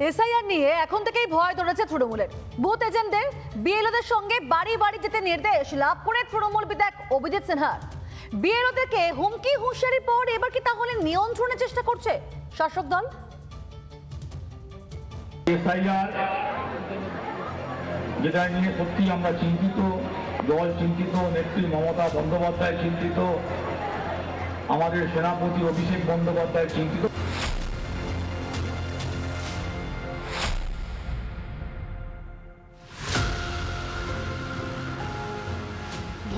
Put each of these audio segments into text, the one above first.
SIR নিয়ে এখন থেকেই ভয় ধরেছে তৃণমূলের। বুথ এজেন্টদের বিএলওদের সঙ্গে বাড়ি বাড়ি যেতে নির্দেশ লাভ করে তৃণমূল বিধায়ক অভিজিৎ সিনহার। বিএলওদেরকে হুমকি, হুঁশিয়ারির পর এবার কি তাহলে নিয়ন্ত্রণের চেষ্টা করছে শাসক দল? এসআইআর, যেটা নিয়ে সত্যি আমরা চিন্তিত, দল চিন্তিত, নেত্রী মমতা বন্দ্যোপাধ্যায় চিন্তিত, আমাদের সেনাপতি অভিষেক বন্দ্যোপাধ্যায় চিন্তিত।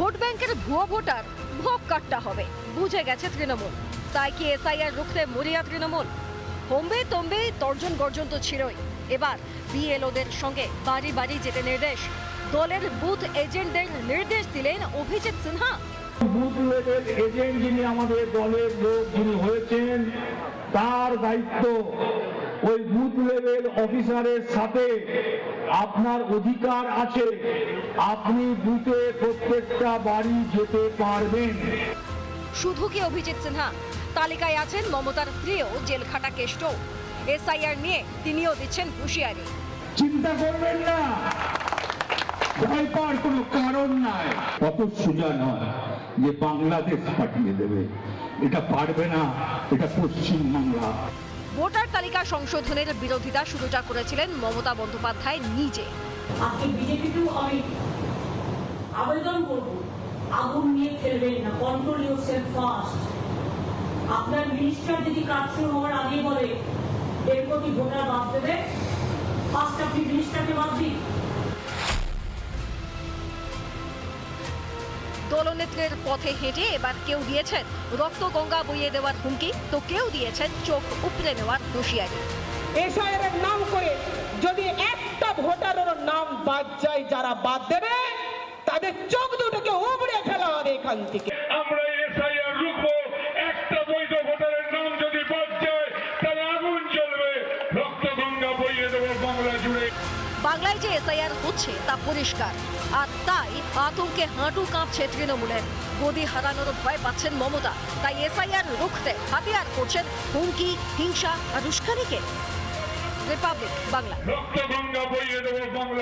ভোট ব্যাংকের ভুয়ো ভোটার ভোগ কাটটা হবে। বুঝে গেছে তৃণমূল। তাই কি এসআইআর রুখতে মরিয়া তৃণমূল? হোম্বে তম্বে তর্জন গর্জন তো ছিলই। এবার বিএলওদের সঙ্গে বাড়ি বাড়ি যেতে নির্দেশ। দলের বুথ এজেন্টদের নির্দেশ দিলেন Abhijit Sinha. Booth level agent যিনি আমাদের দলের লোক যিনি হয়েছেন, তার দায়িত্ব ওই বুথ লেভেল অফিসারের সাথে আপনার অধিকার আছে। আপনি বুথে প্রত্যেকটা বাড়ি যেতে পারবেন। শুধু কি অভিজিৎ সিনহা? তালিকায় আছেন মমতার প্রিয় জেলখাটা কেষ্ট। এসআইআর নিয়ে তিনিও দিচ্ছেন হুঁশিয়ারি। চিন্তা করবেন না। ভয় পাওয়ার কোনো কারণ নাই। অত সোজা নয় যে বাংলাদেশ পাঠিয়ে দেবে। এটা পারবে না এটা পশ্চিম বাংলা ভোটার তালিকা সংশোধনের বিরোধিতা শুরুটা করেছিলেন মমতা বন্দ্যোপাধ্যায় নিজে। আজকে বিজেপিকেও আমি আবেদন করব, আগুন নিয়ে খেলবেন না কন্ট্রোল ইউর ফার্স্ট আপনার মিনিস্টার যদি কাজ শুরু হওয়ার আগে বলে, দেড় কোটি ভোটার বাদ দেবে ফার্স্ট আপনি মিনিস্টারকে বাদ দিন। দলনেত্রীর পথে হেঁটে এবার কেউ দিয়েছেন রক্ত গঙ্গা বইয়ে দেওয়ার হুমকি তো কেউ দিয়েছেন চোখ উপড়ে নেওয়ার হুঁশিয়ারি। এসআইয়ের নাম করে যদি একটা ভোটারের নাম বাদ যায় যারা বাদ দেবে তাদের চোখ দুটোকে উবড়ে ফেলা হবে এখান থেকে। আমরা বাংলায় যে এসআইআর হচ্ছে তা পরিষ্কার। আর তাই আতঙ্কে হাঁটু কাঁপছে তৃণমূলের। গদি হারানোর ভয় পাচ্ছেন মমতা। তাই এসআইআর রুখতে হাতিয়ার করছেন হুমকি, হিংসা আর উস্কানিকে। রিপাবলিক, বাংলা।